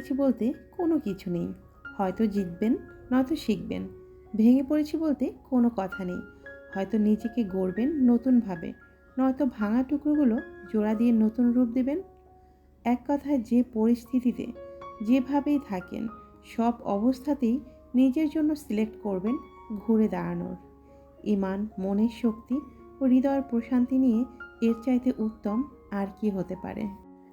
গেছি বলতে কোনো কিছু নেই। হয়তো জিতবেন, নয়তো শিখবেন। ভেঙে পড়েছি বলতে কোনো কথা নেই। হয়তো নিজেকে গড়বেন নতুনভাবে। নয়তো ভাঙা টুকরোগুলো জোড়া দিয়ে নতুন রূপ দেবেন। এক কথায় যে পরিস্থিতিতে, যেভাবেই থাকেন, সব অবস্থাতেই নিজের জন্য সিলেক্ট করবেন ঘুরে দাঁড়ানোর। ইমান মনের শক্তি ও হৃদয়ের প্রশান্তি নিয়ে এর চাইতে উত্তম আর কি হতে পারে?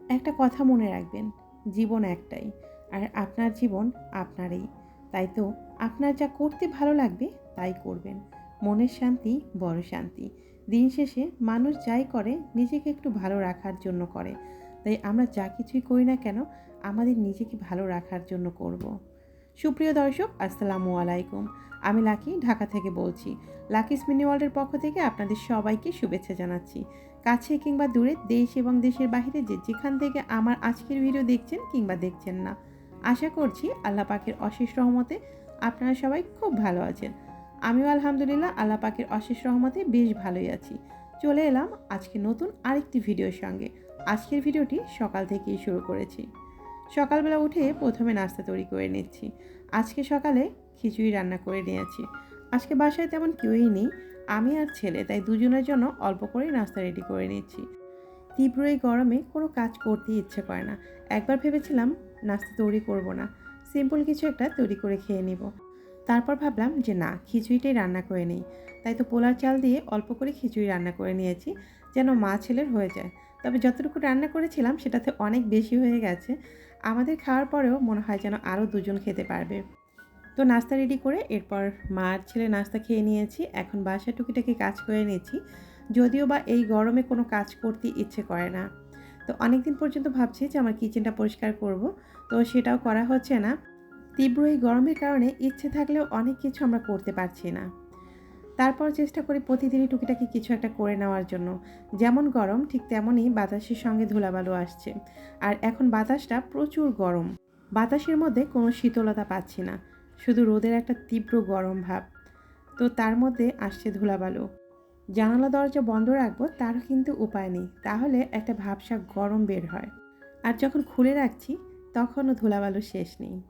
একটা কথা মনে রাখবেন জীবন একটাই। আর আপনার জীবন আপনারই। তাই তো আপনার যা করতে ভালো লাগবে, তাই করবেন। মনের শান্তি, বড় শান্তি। দিন শেষে মানুষ যাই করে, নিজেকে একটু ভালো রাখার জন্য করে। তাই আমরা যা কিছুই করি না কেন, আমাদের নিজেকে ভালো রাখার জন্য করব। সুপ্রিয় দর্শক, আসসালামু আলাইকুম। আমি লাকি, ঢাকা থেকে বলছি। লাকিস মিনি ওয়ার্ল্ডের পক্ষ থেকে আপনাদের সবাইকে শুভেচ্ছা জানাচ্ছি। কাছে কিংবা দূরে দেশ এবং দেশের বাইরে যে যেখান থেকে আমার আজকের ভিডিও দেখছেন কিংবা দেখছেন না। আশা করছি আল্লাহ পাকের অশেষ রহমতে আপনারা সবাই খুব ভালো আছেন। আমিও আলহামদুলিল্লাহ আল্লাহ পাকের অশেষ রহমতে বেশ ভালোই আছি। চলে এলাম আজকে নতুন আরেকটি ভিডিওর সঙ্গে। আজকের ভিডিওটি সকাল থেকেই শুরু করেছি। সকালবেলা উঠে প্রথমে নাস্তা তৈরি করে নিচ্ছি। আজকে সকালে খিচুড়ি রান্না করে নিয়েছি। আজকে বাসায় তেমন কেউই নেই। আমি আর ছেলে, তাই দুজনের জন্য অল্প করেই নাস্তা রেডি করে নিচ্ছি। তীব্র এই গরমে কোনো কাজ করতে ইচ্ছে করে না। একবার ভেবেছিলাম নাস্তা তৈরি করব না। সিম্পল কিছু একটা তৈরি করে খেয়ে নিব। তারপর ভাবলাম যে না, খিচুড়িটাই রান্না করে নিই। তাই তো পোলার চাল দিয়ে অল্প করে খিচুড়ি রান্না করে নিয়েছি, যেন মা ছেলের হয়ে যায়। তবে যতটুকু রান্না করেছিলাম সেটাতে অনেক বেশি হয়ে গেছে। আমাদের খাওয়ার পরেও মনে হয় যেন আরও দুজন খেতে পারবে। তো নাস্তা রেডি করে এরপর মার ছেলে নাস্তা খেয়ে নিয়েছি। এখন বাসা টুকিটাকি কাজ করে নিয়েছি যদিও বা এই গরমে কোনো কাজ করতে ইচ্ছে করে না। তো অনেক দিন পর্যন্ত ভাবছি যে আমার কিচেনটা পরিষ্কার করব। তো সেটাও করা হচ্ছে না। তীব্র এই গরমের কারণে ইচ্ছে থাকলেও অনেক কিছু আমরা করতে পারছি না। তারপর চেষ্টা করি প্রতিদিনই টুকিটাকি কিছু একটা করে নেওয়ার জন্য। যেমন গরম, ঠিক তেমনই বাতাসের সঙ্গে ধুলাবালু আসছে। আর এখন বাতাসটা প্রচুর গরম। বাতাসের মধ্যে কোনো শীতলতা পাচ্ছি না। শুধু রোদের একটা তীব্র গরম ভাব। তো তার মধ্যে আসছে ধুলাবালু। জানালা দরজা বন্ধ রাখব তার কিন্তু উপায় নেই। তাহলে একটা ভাবসা গরম বের হয়। আর যখন খুলে রাখছি, তখনও ধুলাবালু শেষ নেই।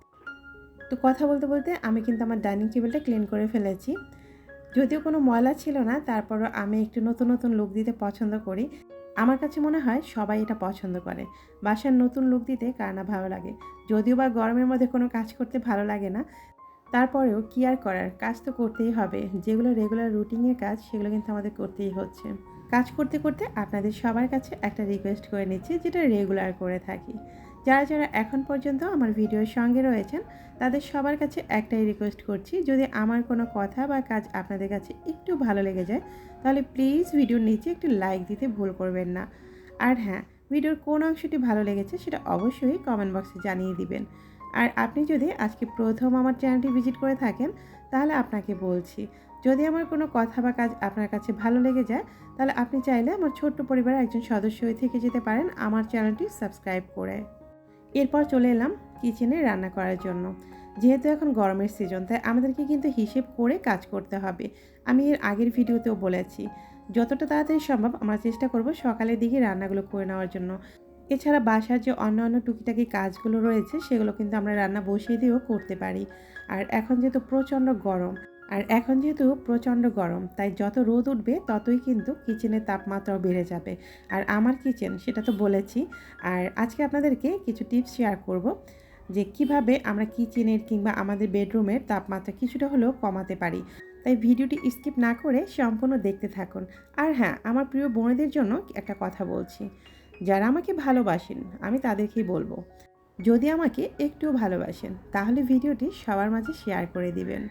তো কথা বলতে বলতে আমি কিন্তু আমার ডাইনিং টেবিলটা ক্লিন করে ফেলেছি। যদিও কোনো ময়লা ছিল না, তারপরও আমি একটু নতুন নতুন লুক দিতে পছন্দ করি। আমার কাছে মনে হয় সবাই এটা পছন্দ করে। বাসার নতুন লুক দিতে কার না ভালো লাগে? যদিও বা গরমের মধ্যে কোনো কাজ করতে ভালো লাগে না তারপরেও কি আর করার? কাজ তো করতেই হবে। যেগুলো রেগুলার রুটিনের কাজ, সেগুলো কিন্তু আমাদের করতেই হচ্ছে। কাজ করতে করতে আপনাদের সবার কাছে একটা রিকোয়েস্ট করে নিচ্ছি, যেটা রেগুলার করে থাকি। যারা যারা এখন পর্যন্ত আমার ভিডিওর সঙ্গে রয়েছেন, তাদের সবার কাছে একটাই রিকোয়েস্ট করছি, যদি আমার কোনো কথা বা কাজ আপনাদের কাছে একটু ভালো লেগে যায়, তাহলে প্লিজ ভিডিওর নিচে একটু লাইক দিতে ভুল করবেন না। আর হ্যাঁ ভিডিওর কোন অংশটি ভালো লেগেছে, সেটা অবশ্যই কমেন্ট বক্সে জানিয়ে দিবেন। আর আপনি যদি আজকে প্রথম আমার চ্যানেলটি ভিজিট করে থাকেন, তাহলে আপনাকে বলছি, যদি আমার কোনো কথা বা কাজ আপনার কাছে ভালো লেগে যায়, তাহলে আপনি চাইলে আমার ছোট্ট পরিবারের একজন সদস্য হয়ে থেকে যেতে পারেন আমার চ্যানেলটি সাবস্ক্রাইব করে। এরপর চলে এলাম কিচেনে রান্না করার জন্য। যেহেতু এখন গরমের সিজন তাই আমাদেরকে কিন্তু হিসেব করে কাজ করতে হবে। আমি এর আগের ভিডিওতেও বলেছি, যতটা তাড়াতাড়ি সম্ভব আমরা চেষ্টা করব সকালের দিকে রান্নাগুলো করে নেওয়ার জন্য। এছাড়া বাসার যে অন্য অন্য টুকিটাকি কাজগুলো রয়েছে, সেগুলো কিন্তু আমরা রান্না বসিয়ে দিয়েও করতে পারি। আর এখন যেহেতু প্রচণ্ড গরম, আর এখন যেহেতু প্রচণ্ড গরম, তাই যত রোদ উঠবে, ততই কিন্তু কিচেনের তাপমাত্রাও বেড়ে যাবে। আর আমার কিচেন, সেটা তো বলেছি। আর আজকে আপনাদেরকে কিছু টিপস শেয়ার করব, যে কীভাবে আমরা কিচেনের কিংবা আমাদের বেডরুমের তাপমাত্রা কিছুটা হলেও কমাতে পারি। তাই ভিডিওটি স্কিপ না করে সম্পূর্ণ দেখতে থাকুন। আর হ্যাঁ আমার প্রিয় বোনেদের জন্য একটা কথা বলছি। যারা আমাকে ভালোবাসেন, আমি তাদেরকেই বলব। যদি আমাকে একটু ভালোবাসেন, তাহলে ভিডিওটি সবার মাঝে শেয়ার করে দিবেন।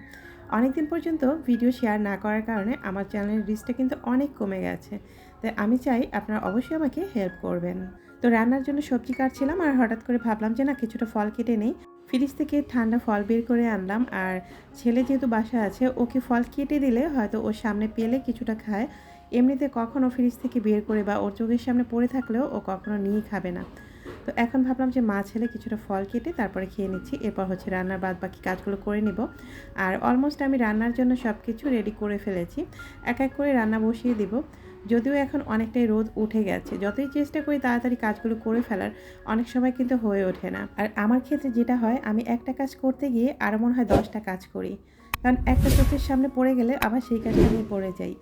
অনেকদিন পর্যন্ত ভিডিও শেয়ার না করার কারণে আমার চ্যানেলের রিচটা কিন্তু অনেক কমে গেছে। তাই আমি চাই আপনারা অবশ্যই আমাকে হেল্প করবেন। তো রান্নার জন্য সবজি কাটছিলাম আর হঠাৎ করে ভাবলাম যে না, কিছুটা ফল কেটে নেই। ফ্রিজ থেকে ঠান্ডা ফল বের করে আনলাম আর ছেলে যেহেতু বাসা আছে, ওকে ফল কেটে দিলে হয়তো ওর সামনে পেলে কিছুটা খায়। এমনিতে কখনও ফ্রিজ থেকে বের করে বা ওর চোখের সামনে পড়ে থাকলেও ও কখনো নিয়ে খাবে না। তো এখন ভাবলাম যে মা ছেলে কিছুটা ফল কেটে তারপরে খেয়ে নিচ্ছি। এরপর হচ্ছে রান্নার বাদ বাকি কাজগুলো করে নিব। আর অলমোস্ট আমি রান্নার জন্য সব কিছু রেডি করে ফেলেছি। এক এক করে রান্না বসিয়ে দিব। যদিও এখন অনেকটাই রোদ উঠে গেছে। যতই চেষ্টা করি তাড়াতাড়ি কাজগুলো করে ফেলার, অনেক সময় কিন্তু হয়ে ওঠে না। আর আমার ক্ষেত্রে যেটা হয়, আমি একটা কাজ করতে গিয়ে আরও মনে হয় দশটা কাজ করি। কারণ একটা চোখের সামনে পড়ে গেলে আবার সেই কাজটা নিয়ে পড়ে যাই।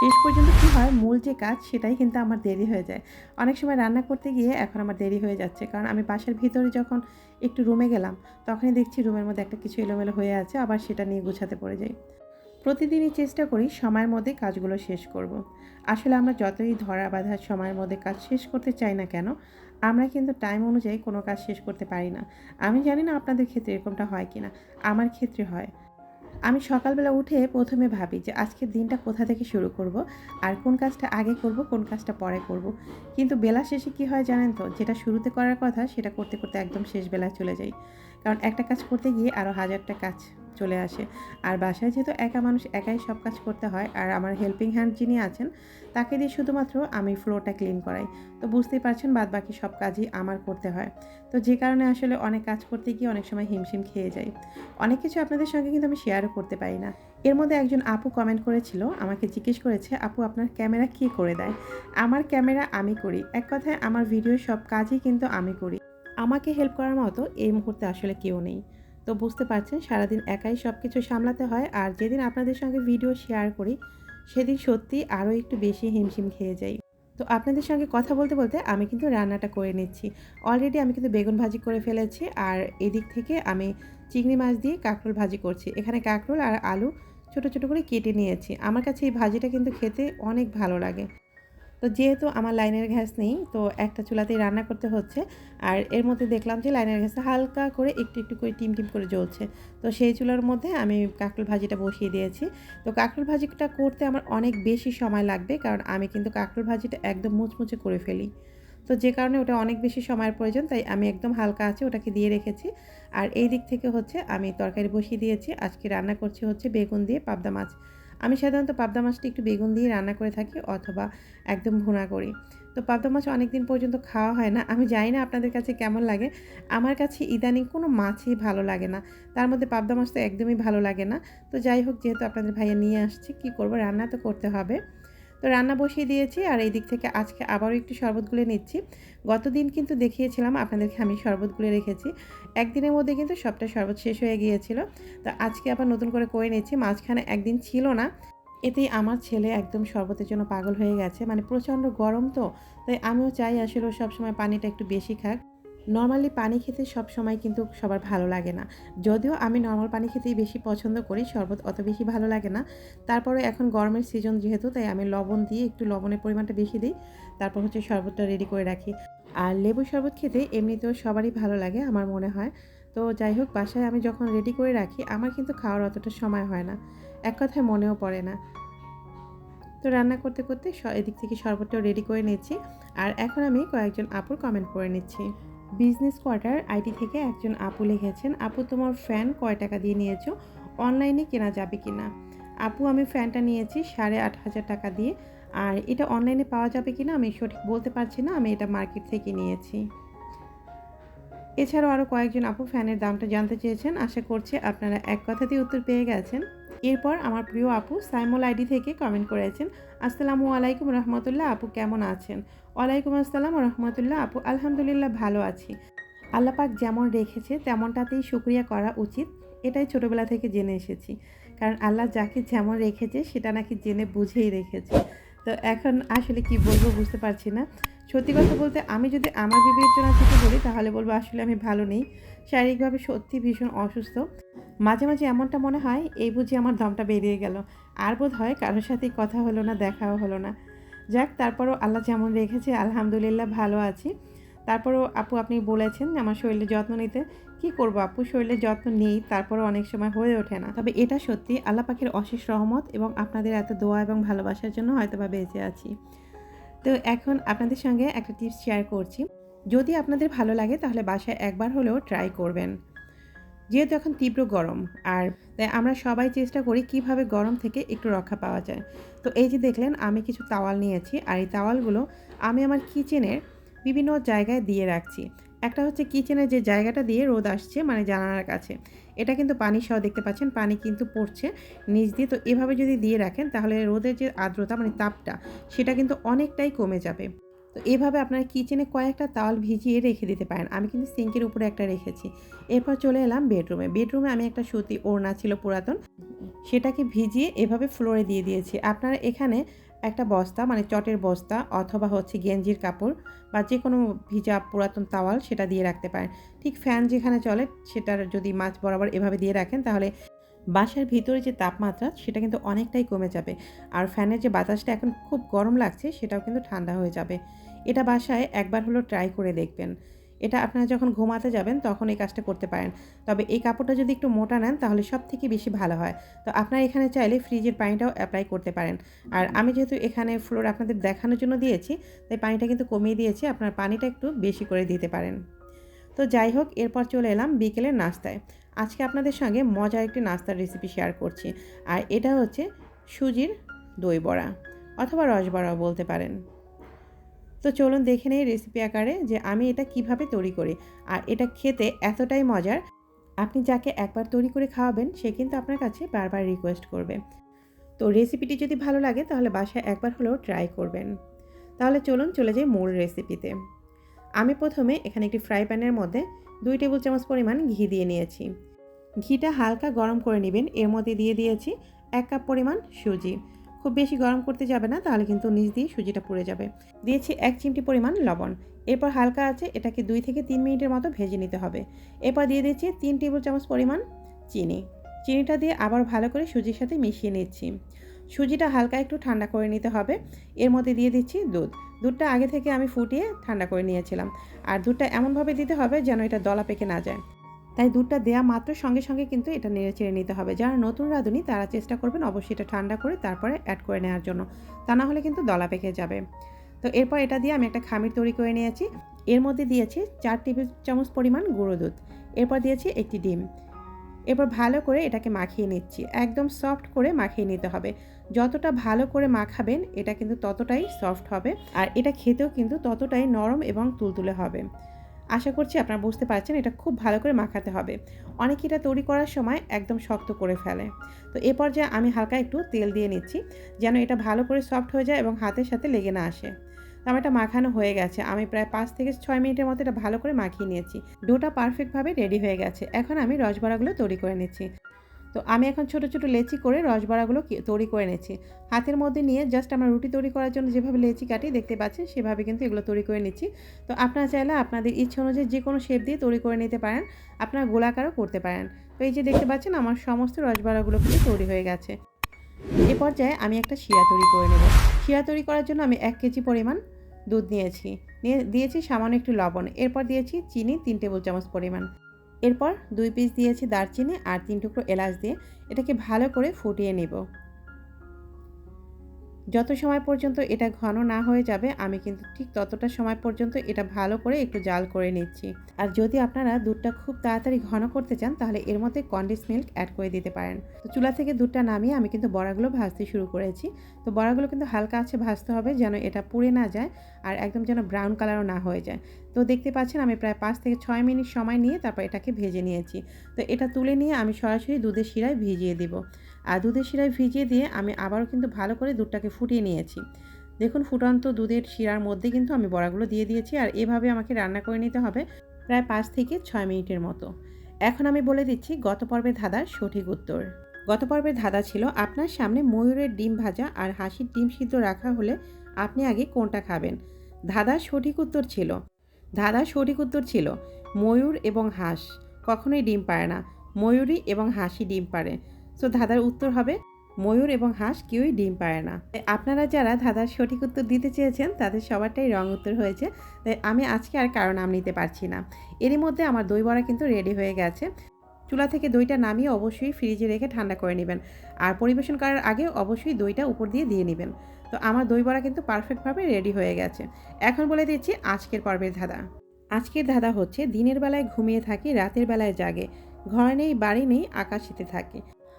শেষ পর্যন্ত কী হয়? মূল যে কাজ সেটাই কিন্তু আমার দেরি হয়ে যায়। অনেক সময় রান্না করতে গিয়ে এখন আমার দেরি হয়ে যাচ্ছে। কারণ আমি বাসার ভিতরে যখন একটু রুমে গেলাম, তখনই দেখছি রুমের মধ্যে একটা কিছু এলোমেলো হয়ে আছে, আবার সেটা নিয়ে গুছাতে পড়ে যাই। প্রতিদিনই চেষ্টা করি সময়ের মধ্যে কাজগুলো শেষ করব। আসলে আমরা যতই ধরা বাঁধার সময়ের মধ্যে কাজ শেষ করতে চাই না কেন, আমরা কিন্তু টাইম অনুযায়ী কোনো কাজ শেষ করতে পারি না। আমি জানি না আপনাদের ক্ষেত্রে এরকমটা হয় কি না আমার ক্ষেত্রে হয়। আমি সকালবেলা উঠে প্রথমে ভাবি যে আজকের দিনটা কোথা থেকে শুরু করব, আর কোন কাজটা আগে করব, কোন কাজটা পরে করব। কিন্তু বেলা শেষে কি হয় জানেন তো, যেটা শুরুতে করার কথা, সেটা করতে করতে একদম শেষ বেলায় চলে যাই। কারণ একটা কাজ করতে গিয়ে আরও হাজারটা কাজ চলে আসে। আর বাসায় যেহেতু একা মানুষ, একাই সব কাজ করতে হয়, আর আমার হেল্পিং হ্যান্ড যিনি আছেন, তাকে দিয়ে শুধুমাত্র আমি ফ্লোরটা ক্লিন করাই। তো বুঝতেই পারছেন বাদ বাকি সব কাজই আমার করতে হয়। তো যে কারণে আসলে অনেক কাজ করতে গিয়ে অনেক সময় হিমশিম খেয়ে যাই। অনেক কিছু আপনাদের সঙ্গে কিন্তু আমি শেয়ারও করতে পারি না। এর মধ্যে একজন আপু কমেন্ট করেছিল, আমাকে জিজ্ঞেস করেছে, আপু, আপনার ক্যামেরা কে করে দেয়? আমার ক্যামেরা আমি করি। এক কথায় আমার ভিডিওর সব কাজই কিন্তু আমি করি। আমাকে হেল্প করার মতো এই মুহূর্তে আসলে কেউ নেই। তো বুঝতে পারছেন, সারাদিন একাই সব কিছু সামলাতে হয় আর যেদিন আপনাদের সঙ্গে ভিডিও শেয়ার করি, সেদিন সত্যি আরও একটু বেশি হিমশিম খেয়ে যাই। তো আপনাদের সঙ্গে কথা বলতে বলতে আমি কিন্তু রান্নাটা করে নিচ্ছি। অলরেডি আমি কিন্তু বেগুন ভাজি করে ফেলেছি আর এদিক থেকে আমি চিংড়ি মাছ দিয়ে কাঁকরোল ভাজি করছি। এখানে কাঁকরোল আর আলু ছোট ছোট করে কেটে নিয়েছি। আমার কাছে এই ভাজিটা কিন্তু খেতে অনেক ভালো লাগে। তো যেহেতু আমার লাইনের গ্যাস নেই, তো একটা চুলাতেই রান্না করতে হচ্ছে। আর এর মধ্যে দেখলাম যে লাইনের গ্যাসে হালকা করে একটু একটু করে টিম টিম করে জ্বলছে। তো সেই চুলার মধ্যে আমি কাঁকরোল ভাজিটা বসিয়ে দিয়েছি। তো কাঁকরোল ভাজিটা করতে আমার অনেক বেশি সময় লাগবে, কারণ আমি কিন্তু কাঁকরোল ভাজিটা একদম মুচমুচে করে ফেলি। তো যে কারণে ওটা অনেক বেশি সময়ের প্রয়োজন, তাই আমি একদম হালকা আছে ওটাকে দিয়ে রেখেছি। আর এই দিক থেকে হচ্ছে আমি তরকারি বসিয়ে দিয়েছি। আজকে রান্না করছি হচ্ছে বেগুন দিয়ে পাবদা মাছ। আমি সাধারণত পাবদা মাছটি একটু বেগুন দিয়ে রান্না করে থাকি অথবা একদম ভুনা করি। তো পাবদা মাছ অনেক দিন পর্যন্ত খাওয়া হয় না। আমি জানি না আপনাদের কাছে কেমন লাগে। আমার কাছে ইদানিং কোনো মাছই ভালো লাগে না। তার মধ্যে পাবদা মাছ তো একদমই ভালো লাগে না। তো যাই হোক, যেহেতু আপনাদের ভাইয়া নিয়ে আসছি, কি করব? রান্না তো করতে হবে। তো রান্না বসিয়ে দিয়েছি আর এই দিক থেকে আজকে আবারও একটু শরবত গুলে নিচ্ছি। গতদিন কিন্তু দেখিয়েছিলাম আপনাদেরকে আমি শরবত গুলে রেখেছি। একদিনের মধ্যে কিন্তু সবটা শরবত শেষ হয়ে গিয়েছিল। তো আজকে আবার নতুন করে করে নিচ্ছি। মাঝখানে একদিন ছিল না। এতেই আমার ছেলে একদম শরবতের জন্য পাগল হয়ে গেছে। মানে প্রচণ্ড গরম তো। তাই আমিও চাই আসলে সবসময় পানিটা একটু বেশি খাক। নর্মালি পানি খেতে সব সময় কিন্তু সবার ভালো লাগে না। যদিও আমি নর্মাল পানি খেতেই বেশি পছন্দ করি, শরবত অত বেশি ভালো লাগে না। তারপরে এখন গরমের সিজন যেহেতু, তাই আমি লবণ দিয়ে একটু লবণের পরিমাণটা বেশি দিই। তারপর হচ্ছে শরবতটা রেডি করে রাখি। আর লেবু শরবত খেতে এমনিতেও সবারই ভালো লাগে, আমার মনে হয়। তো যাই হোক, বাসায় আমি যখন রেডি করে রাখি, আমার কিন্তু খাওয়ার অতটা সময় হয় না। এক কথায় মনেও পড়ে না। তো রান্না করতে করতে এদিক থেকে শরবতটাও রেডি করে নিচ্ছি। আর এখন আমি কয়েকজন আপুর কমেন্ট করে নিচ্ছি। বিজনেস কোয়ার্টার আইটি থেকে একজন আপু লিখেছেন, আপু, তোমার ফ্যান কয় টাকা দিয়ে নিয়েছো? অনলাইনে কেনা যাবে কি না আপু, আমি ফ্যানটা নিয়েছি সাড়ে আট হাজার টাকা দিয়ে, আর এটা অনলাইনে পাওয়া যাবে কি না আমি সঠিক বলতে পারছি না, আমি এটা মার্কেট থেকে নিয়েছি। এছাড়াও আরও কয়েকজন আপু ফ্যানের দামটা জানতে চেয়েছেন, আশা করছি আপনারা এক কথাতেই উত্তর পেয়ে গেছেন। এরপর আমার প্রিয় আপু সাইমল আইডি থেকে কমেন্ট করেছেন, আসসালামু আলাইকুম রহমতুল্লাহ আপু, কেমন আছেন? ওয়ালাইকুম আসসালাম রহমতুল্লাহ আপু, আলহামদুলিল্লাহ ভালো আছি। আল্লাপাক যেমন রেখেছে, তেমনটাতেই শুক্রিয়া করা উচিত, এটাই ছোটোবেলা থেকে জেনে এসেছি। কারণ আল্লাহ যাকে যেমন রেখেছে, সেটা নাকি জেনে বুঝেই রেখেছে। তো এখন আসলে কি বলব বুঝতে পারছি না। সত্যি কথা বলতে আমি যদি আমার বিবেচনা থেকে বলি, তাহলে বলব আসলে আমি ভালো নেই। শারীরিকভাবে সত্যি ভীষণ অসুস্থ। মাঝে মাঝে এমনটা মনে হয়, এই বুঝি আমার দমটা বেরিয়ে গেল। আর বোধ হয় কারোর সাথেই কথা হলো না, দেখাও হলো না। যাক, তারপরও আল্লাহ যেমন রেখেছে, আলহামদুলিল্লাহ ভালো আছি। তারপরও আপু, আপনি বলেছেন আমার শরীরের যত্ন নিতে। কি করব আপু? শরীরের যত্ন নেই, তারপরও অনেক সময় হয়ে ওঠে না। তবে এটা সত্যি আল্লাহ পাখির অশেষ রহমত এবং আপনাদের এত দোয়া এবং ভালোবাসার জন্য হয়তো বা বেঁচে আছি। তো এখন আপনাদের সঙ্গে একটা টিপস শেয়ার করছি। যদি আপনাদের ভালো লাগে, তাহলে বাসায় একবার হলেও ট্রাই করবেন। যেহেতু এখন তীব্র গরম, আর তাই আমরা সবাই চেষ্টা করি কীভাবে গরম থেকে একটু রক্ষা পাওয়া যায়। তো এই যে দেখলেন, আমি কিছু তাওয়াল নিয়েছি, আর এই তাওয়ালগুলো আমি আমার কিচেনের বিভিন্ন জায়গায় দিয়ে রাখছি। একটা হচ্ছে কিচেনের যে জায়গাটা দিয়ে রোদ আসছে মানে জানালার কাছে। এটা কিন্তু পানি সহ দেখতে পাচ্ছেন, পানি কিন্তু পড়ছে নিচ দিয়ে। তো এভাবে যদি দিয়ে রাখেন, তাহলে রোদের যে আর্দ্রতা মানে তাপটা, সেটা কিন্তু অনেকটাই কমে যাবে। তো এভাবে আপনারা কিচেনে কয়েকটা তাওয়াল ভিজিয়ে রেখে দিতে পারেন। আমি কিন্তু সিঙ্কের উপরে একটা রেখেছি। এরপর চলে এলাম বেডরুমে বেডরুমে আমি একটা সুতি ওড়না ছিল পুরাতন। সেটাকে ভিজিয়ে এভাবে ফ্লোরে দিয়ে দিয়েছি। আপনারা এখানে একটা বস্তা মানে চটের বস্তা অথবা হচ্ছে গেঞ্জির কাপড় বা যে কোনো ভিজা পুরাতন তাওয়াল সেটা দিয়ে রাখতে পারেন। ঠিক ফ্যান যেখানে চলে সেটার যদি মাছ বরাবর এভাবে দিয়ে রাখেন তাহলে বাসার ভিতরে যে তাপমাত্রা, সেটা কিন্তু অনেকটাই কমে যাবে। আর ফ্যানের যে বাতাসটা এখন খুব গরম লাগছে, সেটাও কিন্তু ঠান্ডা হয়ে যাবে। এটা বাসায় একবার হলো ট্রাই করে দেখবেন। এটা আপনারা যখন ঘুমাতে যাবেন, তখন এই কাজটা করতে পারেন। তবে এই কাপড়টা যদি একটু মোটা নেন, তাহলে সব থেকে বেশি ভালো হয়। তো আপনারা এখানে চাইলে ফ্রিজের পানিটাও অ্যাপ্লাই করতে পারেন। আর আমি যেহেতু এখানে ফ্লোর আপনাদের দেখানোর জন্য দিয়েছি, তাই পানিটা কিন্তু কমিয়ে দিয়েছি। আপনার পানিটা একটু বেশি করে দিতে পারেন। তো যাই হোক, এরপর চলে এলাম বিকেলের নাস্তায়। আজকে আপনাদের সঙ্গে মজার একটি নাস্তার রেসিপি শেয়ার করছি। আর এটা হচ্ছে সুজির দই বড়া, অথবা রসবড়াও বলতে পারেন। তো চলুন দেখে নেই রেসিপি আকারে যে আমি এটা কীভাবে তৈরি করি, আর এটা খেতে এতটাই মজার। আপনি যাকে একবার তৈরি করে খাওয়াবেন, সে কিন্তু আপনার কাছে বারবার রিকোয়েস্ট করবে। তো রেসিপিটি যদি ভালো লাগে, তাহলে বাসায় একবার হলেও ট্রাই করবেন। তাহলে চলুন চলে যাই মূল রেসিপিতে আমি প্রথমে এখানে একটি ফ্রাই প্যানের মধ্যে দুই টেবিল চামচ পরিমাণ ঘি দিয়ে নিয়েছি। ঘিটা হালকা গরম করে নেবেন। এর মধ্যে দিয়ে দিয়েছি এক কাপ পরিমাণ সুজি। খুব বেশি গরম করতে যাবে না, তাহলে কিন্তু নিচ দিয়ে সুজিটা পুড়ে যাবে। দিয়েছি এক চিমটি পরিমাণ লবণ। এরপর হালকা আছে এটাকে দুই থেকে তিন মিনিটের মতো ভেজে নিতে হবে। এরপর দিয়ে দিচ্ছি তিন টেবিল চামচ পরিমাণ চিনি। চিনিটা দিয়ে আবার ভালো করে সুজির সাথে মিশিয়ে নিচ্ছি। সুজিটা হালকা একটু ঠান্ডা করে নিতে হবে। এর মধ্যে দিয়ে দিচ্ছি দুধ। দুধটা আগে থেকে আমি ফুটিয়ে ঠান্ডা করে নিয়েছিলাম। আর দুধটা এমনভাবে দিতে হবে যেন এটা দলা পেকে না যায়। তাই দুধটা দেওয়া মাত্র সঙ্গে সঙ্গে কিন্তু এটা নেড়ে চেড়ে নিতে হবে। যারা নতুন রাঁধুনি, তারা চেষ্টা করবেন অবশ্যই এটা ঠান্ডা করে তারপরে অ্যাড করে নেওয়ার জন্য। তা না হলে কিন্তু দলা পেকে যাবে। তো এরপর এটা দিয়ে আমি একটা খামির তৈরি করে নিয়েছি। এর মধ্যে দিয়েছি চার টেবিল চামচ পরিমাণ গুঁড়ো দুধ। এরপর দিয়েছি একটি ডিম। এরপর ভালো করে এটাকে মাখিয়ে নিচ্ছি। একদম সফট করে মাখিয়ে নিতে হবে। যতটা ভালো করে মাখাবেন, এটা কিন্তু ততটাই সফট হবে আর এটা খেতেও কিন্তু ততটাই নরম এবং তুলতুলে হবে। আশা করছি আপনারা বুঝতে পারছেন, এটা খুব ভালো করে মাখাতে হবে। অনেকে এটা তৈরি করার সময় একদম শক্ত করে ফেলে। তো এ পর্যায়ে আমি হালকা একটু তেল দিয়ে নিচ্ছি, যেন এটা ভালো করে সফট হয়ে যায় এবং হাতের সাথে লেগে না আসে। আমার মাখানো হয়ে গেছে। আমি প্রায় পাঁচ থেকে ছয় মিনিটের মতো এটা ভালো করে মাখিয়ে নিয়েছি। ডোটা পারফেক্টভাবে রেডি হয়ে গেছে। এখন আমি রসবড়াগুলো তৈরি করে নিচ্ছি। তো আমি এখন ছোট ছোট লেচি করে রসবড়াগুলো তৈরি করে নিচ্ছি। হাতের মধ্যে নিয়ে জাস্ট আমরা রুটি তৈরি করার জন্য যেভাবে লেচি কাটি দেখতে পাচ্ছেন, সেভাবে কিন্তু এগুলো তৈরি করে নিচ্ছি। তো আপনারা চাইলে আপনাদের ইচ্ছে অনুযায়ী যে কোনো শেপ দিয়ে তৈরি করে নিতে পারেন। আপনারা গোলাকারও করতে পারেন। তো এই যে দেখতে পাচ্ছেন, আমার সমস্ত রসবড়াগুলো কিন্তু তৈরি হয়ে গেছে। এ পর্যায়ে আমি একটা শিরা তৈরি করে নেব। শিরা তৈরি করার জন্য আমি এক কেজি পরিমাণ দুধ নিয়েছি। নিয়ে, দিয়েছি সামান্য একটু লবণ। এরপর দিয়েছি চিনি, তিন টেবিল চামচ পরিমাণ। এরপর দুই পিস দিয়েছি দারচিনি আর তিন টুকরো এলাচ দিয়ে এটাকে ভালো করে ফুটিয়ে নেব। যত সময় পর্যন্ত এটা ঘন না হয়ে যাবে, আমি কিন্তু ঠিক ততটা সময় পর্যন্ত এটা ভালো করে একটু জাল করে নিচ্ছি। আর যদি আপনারা দুধটা খুব তাড়াতাড়ি ঘন করতে চান, তাহলে এর মধ্যে কন্ডেন্স মিল্ক অ্যাড করে দিতে পারেন। তো চুলা থেকে দুধটা নামিয়ে আমি কিন্তু বড়াগুলো ভাজতে শুরু করেছি। তো বড়াগুলো কিন্তু হালকা আছে ভাজতে হবে যেন এটা পুড়ে না যায় আর একদম যেন ব্রাউন কালারও না হয়ে যায়। তো দেখতে পাচ্ছেন আমি প্রায় পাঁচ থেকে ছয় মিনিট সময় নিয়ে তারপর এটাকে ভেজে নিয়েছি। তো এটা তুলে নিয়ে আমি সরাসরি দুধের শিরায় ভিজিয়ে দিব। আর দুধের শিরায় ভিজিয়ে দিয়ে আমি আবারও কিন্তু ভালো করে দুধটাকে ফুটিয়ে নিয়েছি। দেখুন ফুটন্ত দুধের শিরার মধ্যে কিন্তু আমি বড়াগুলো দিয়ে দিয়েছি আর এভাবে আমাকে রান্না করে নিতে হবে প্রায় পাঁচ থেকে ছয় মিনিটের মতো। এখন আমি বলে দিচ্ছি গত পর্বের ধাঁধার সঠিক উত্তর। গত পর্বের ধাঁধা ছিল আপনার সামনে ময়ূরের ডিম ভাজা আর হাসির ডিম সিদ্ধ রাখা হলে আপনি আগে কোনটা খাবেন? ধাঁধার সঠিক উত্তর ছিল। ধাঁধার সঠিক উত্তর ছিল ময়ূর এবং হাঁস। কখনোই ডিম পারে না। ময়ূরী এবং হাসি ডিম পারে। সো ধাঁধার উত্তর হবে ময়ূর এবং হাঁস, কেউই ডিম পারে না। তাই আপনারা যারা ধাঁধার সঠিক উত্তর দিতে চেয়েছেন, তাদের সবারটাই রং উত্তর হয়েছে। তাই আমি আজকে আর কারও নাম নিতে পারছি না। এরই মধ্যে আমার দই বড়া কিন্তু রেডি হয়ে গেছে। চুলা থেকে দইটা নামিয়ে অবশ্যই ফ্রিজে রেখে ঠান্ডা করে নেবেন। আর পরিবেশন করার আগে অবশ্যই দইটা উপর দিয়ে দিয়ে নেবেন। তো আমার দই বড়া কিন্তু পারফেক্টভাবে রেডি হয়ে গেছে। এখন বলে দিচ্ছি আজকের পর্বের ধাঁধা। আজকের ধাঁধা হচ্ছে, দিনের বেলায় ঘুমিয়ে থাকি, রাতের বেলায় জাগে। ঘর নেই, বাড়ি নেই, আকাশিতে থাকে।